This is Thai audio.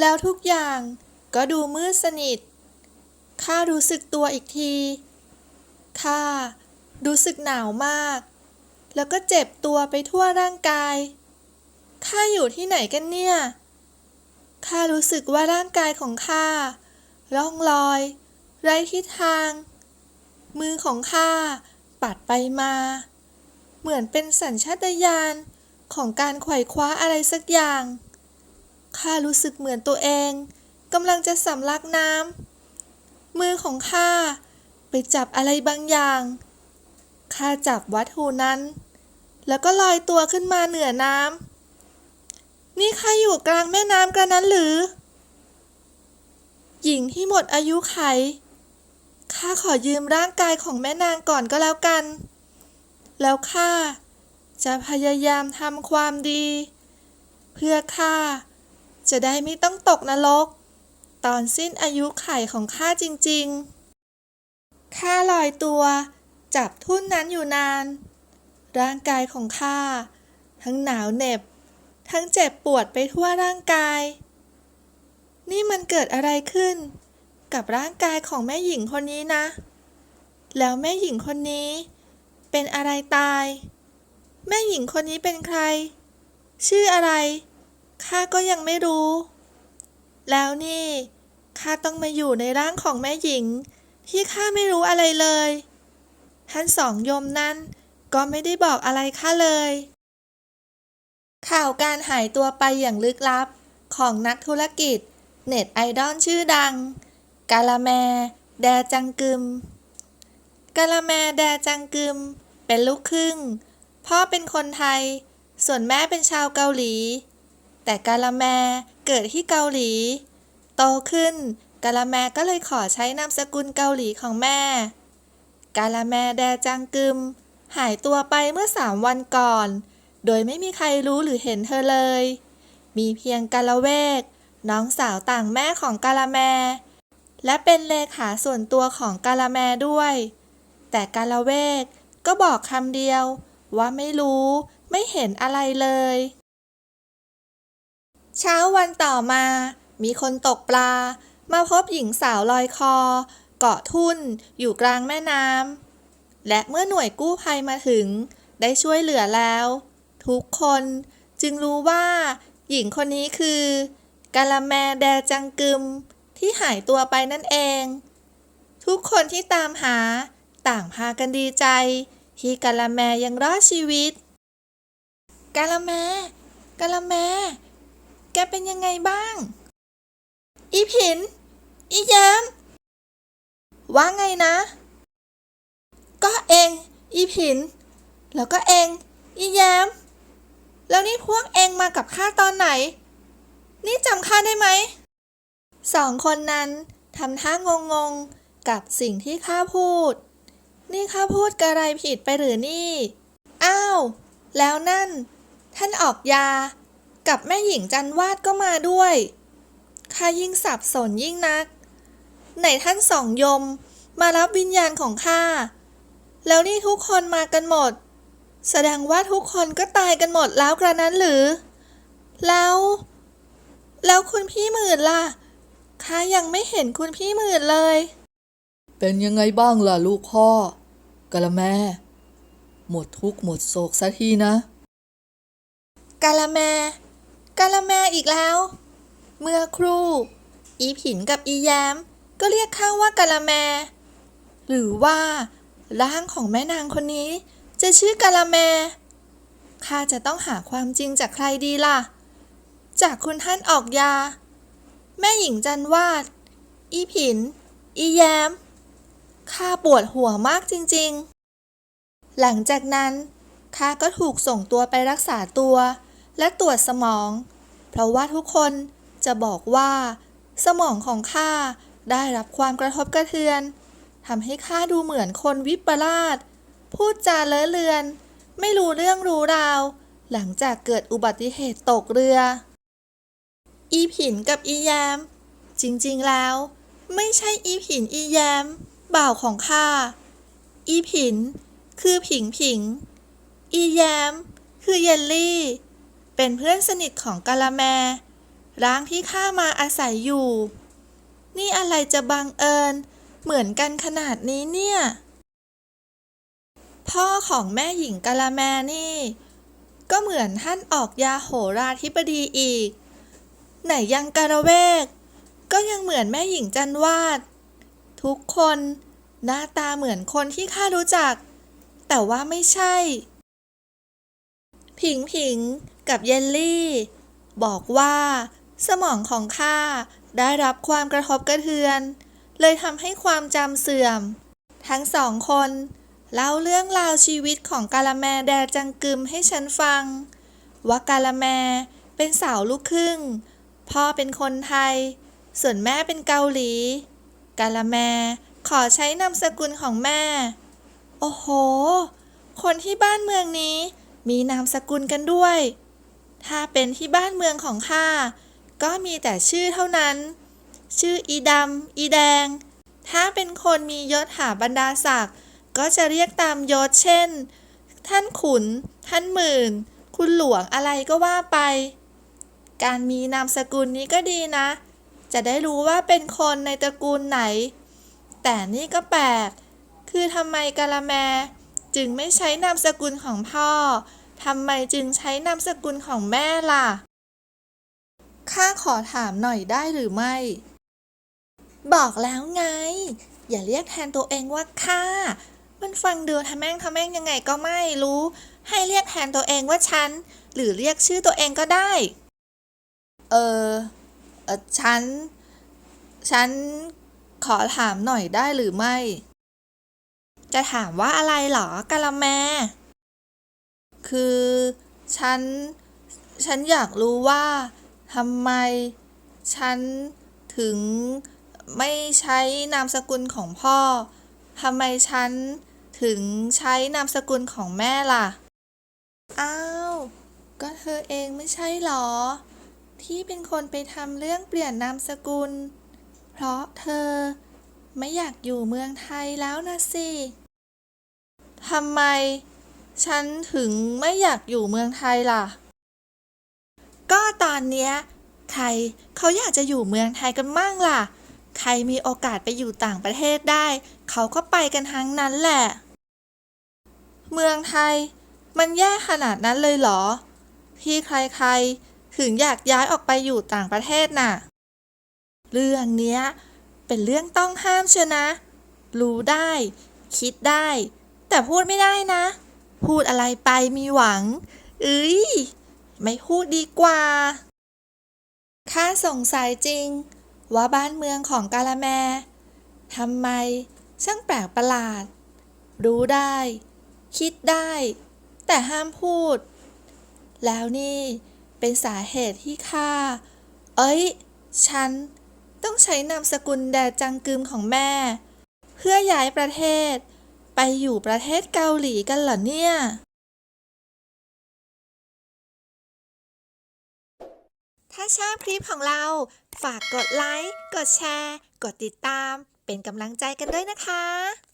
แล้วทุกอย่างก็ดูมืดสนิท ข้ารู้สึกตัวอีกที ข้ารู้สึกหนาวมาก แล้วก็เจ็บตัวไปทั่วร่างกาย ข้าอยู่ที่ไหนกันเนี่ย ข้ารู้สึกว่าร่างกายของข้าร่องลอย ไร้ทิศทาง มือของข้าปัดไปมา เหมือนเป็นสัญชาตญาณของการไขว่คว้าอะไรสักอย่าง ข้ารู้สึกเหมือนตัวเองกำลังจะสำลักน้ำมือของข้าไปจับอะไรบางอย่าง ข้าจับวัตถุนั้น แล้วก็ลอยตัวขึ้นมาเหนือน้ำ นี่ข้าอยู่กลางแม่น้ำกันนั้นหรือ หญิงที่หมดอายุไข ข้าขอยืมร่างกายของแม่นางก่อนก็แล้วกัน แล้วข้าจะพยายามทำความดี เพื่อข้า จะได้ไม่ต้องตกนรก ตอนสิ้นอายุไขของข้าจริงๆ ข้าลอยตัว จับทุ่นนั้นอยู่นาน ร่างกายของข้า ทั้งหนาวเหน็บ ทั้งเจ็บปวดไปทั่วร่างกาย นี่มันเกิดอะไรขึ้น กับร่างกายของแม่หญิงคนนี้นะ แล้วแม่หญิงคนนี้ เป็นอะไรตาย แม่หญิงคนนี้เป็นใคร ชื่ออะไร ข้าก็ยังไม่รู้ แล้วนี่ข้าต้องมาอยู่ในร่างของแม่หญิง ที่ข้าไม่รู้อะไรเลย ท่านสองยมนั้นก็ไม่ได้บอกอะไรข้าเลย ข่าวการหายตัวไปอย่างลึกลับของนักธุรกิจ เน็ตไอดอลชื่อดัง กาละแม แดจังกึม กาละแมแดจังกึม เป็นลูกครึ่ง พ่อเป็นคนไทย ส่วนแม่เป็นชาวเกาหลี แต่กาละแมเกิดที่เกาหลี โตขึ้นกาละแมก็เลยขอใช้นามสกุลเกาหลีของแม่ กาละแมแดจังกึม หายตัวไปเมื่อสามวันก่อน โดยไม่มีใครรู้หรือเห็นเธอเลย มีเพียงกาละเวก น้องสาวต่างแม่ของกาละแม และเป็นเลขาส่วนตัวของกาละแมด้วย แต่กาละเวกก็บอกคำเดียว ว่าไม่รู้ไม่เห็นอะไรเลย เช้าวันต่อมา มีคนตกปลา มาพบหญิงสาวลอยคอ เกาะทุ่น อยู่กลางแม่น้ำและเมื่อหน่วยกู้ภัยมาถึง ได้ช่วยเหลือแล้ว ทุกคนจึงรู้ว่า หญิงคนนี้คือกาละแมแดจังกึม ที่หายตัวไปนั่นเอง ทุกคนที่ตามหา ต่างพากันดีใจ ที่กาละแมยังรอดชีวิต กาละแมกาละแม แกเป็นยังไงบ้าง อีผิน อีแยมว่าไงนะ ก็เอง อีผิน แล้วก็เอง อีแยมแล้วนี่พวกเองมากับข้าตอนไหน นี่จำข้าได้ไหม สองคนนั้นทำท่างงงๆกับสิ่งที่ข้าพูด นี่ข้าพูดกระไรผิดไปหรือนี่ อ้าว แล้วนั่น ท่านออกยา กับแม่หญิงจันวาดก็มาด้วยข้ายิ่งสับสนยิ่งนัก ไหนท่านสองยมมารับวิญญาณของข้า แล้วนี่ทุกคนมากันหมด แสดงว่าทุกคนก็ตายกันหมดแล้วกระนั้นหรือ แล้ว แล้วคุณพี่หมื่นล่ะข้ายังไม่เห็นคุณพี่หมื่นเลย เป็นยังไงบ้างล่ะลูกพ่อกะละแม่ หมดทุกข์หมดโศกสักทีนะกาละแม กาละแมอีกแล้ว เมื่อครู่ อีผินกับอีแยมก็เรียกข้าว่ากาละแม หรือว่าร่างของแม่นางคนนี้ จะชื่อกาละแมข้าจะต้องหาความจริงจากใครดีล่ะ จากคุณท่านออกยา แม่หญิงจันวาด อีผิน อีแยมข้าปวดหัวมากจริงๆ หลังจากนั้นข้าก็ถูกส่งตัวไปรักษาตัว และตรวจสมอง เพราะว่าทุกคนจะบอกว่า สมองของข้าได้รับความกระทบกระเทือนทำให้ข้าดูเหมือนคนวิปลาสพูดจาเลอะเลือน ไม่รู้เรื่องรู้ราว หลังจากเกิดอุบัติเหตุตกเรือ อีผินกับอีแยม จริงๆแล้ว ไม่ใช่อีผินอีแยม บ่าวของข้า อีผิน คือผิงผิง อีแยม คือเยลลี่ เป็นเพื่อนสนิทของกาละแม ร้างที่ข้ามาอาศัยอยู่ นี่อะไรจะบังเอิญ เหมือนกันขนาดนี้เนี่ย พ่อของแม่หญิงกะละแมนี่ ก็เหมือนท่านออกยาโหราธิบดีอีก ไหนยังกระเวก ก็ยังเหมือนแม่หญิงจันวาด ทุกคนหน้าตาเหมือนคนที่ข้ารู้จัก แต่ว่าไม่ใช่ ผิงผิง กับเยลลี่ บอกว่า สมองของข้าได้รับความกระทบกระเทือน เลยทำให้ความจำเสื่อม ทั้งสองคนเล่าเรื่องราวชีวิตของกาละแมแดจังกึมให้ฉันฟัง ว่ากาละแมเป็นสาวลูกครึ่ง พ่อเป็นคนไทย ส่วนแม่เป็นเกาหลี กาละแมขอใช้นามสกุลของแม่ โอ้โห คนที่บ้านเมืองนี้มีนามสกุลกันด้วย ถ้าเป็นที่บ้านเมืองของข้าก็มีแต่ชื่อเท่านั้น ชื่ออีดำอีแดง ถ้าเป็นคนมียศหาบรรดาศักดิ์ก็จะเรียกตามยศเช่น ท่านขุน ท่านหมื่น คุณหลวงอะไรก็ว่าไป การมีนามสกุลนี้ก็ดีนะ จะได้รู้ว่าเป็นคนในตระกูลไหน แต่นี่ก็แปลก คือทำไมกาละแมจึงไม่ใช้นามสกุลของพ่อ ทำไมจึงใช้นามสกุลของแม่ล่ะ ข้าขอถามหน่อยได้หรือไม่ บอกแล้วไง อย่าเรียกแทนตัวเองว่าข้า มันฟังดูทำแม่งทำแม่งยังไงก็ไม่รู้ ให้เรียกแทนตัวเองว่าฉัน หรือเรียกชื่อตัวเองก็ได้ เออเออฉัน ฉันขอถามหน่อยได้หรือไม่ จะถามว่าอะไรเหรอกะละแม คือ ฉัน ฉันอยากรู้ว่าทำไม ฉันถึงไม่ใช้นามสกุลของพ่อทำไมฉันถึงใช้นามสกุลของแม่ล่ะ อ้าว ก็เธอเองไม่ใช่หรอ ที่เป็นคนไปทำเรื่องเปลี่ยนนามสกุล เพราะเธอไม่อยากอยู่เมืองไทยแล้วนะสิทำไม ฉันถึงไม่อยากอยู่เมืองไทยล่ะ ก็ตอนเนี้ยใครเขาอยากจะอยู่เมืองไทยกันมั่งล่ะ ใครมีโอกาสไปอยู่ต่างประเทศได้ เขาก็ไปกันทั้งนั้นแหละ เมืองไทย มันแย่ขนาดนั้นเลยเหรอที่ใครๆ ถึงอยากย้ายออกไปอยู่ต่างประเทศน่ะ เรื่องเนี้ยเป็นเรื่องต้องห้ามเชียนะ รู้ได้ คิดได้ แต่พูดไม่ได้นะ พูดอะไรไปมีหวังเอ้ยไม่พูดดีกว่า ข้าสงสัยจริง ว่าบ้านเมืองของกาละแมทำไมช่างแปลกประหลาด รู้ได้ คิดได้ แต่ห้ามพูด แล้วนี่เป็นสาเหตุที่ข้า เอ้ย ฉันต้องใช้นามสกุลแดจังกึมของแม่ เพื่อย้ายประเทศ อยู่ประเทศเกาหลีกันเหรอเนี่ยถ้าชอบคลิปของเรา ฝากกดไลค์ กดแชร์ กดติดตาม เป็นกำลังใจกันด้วยนะคะ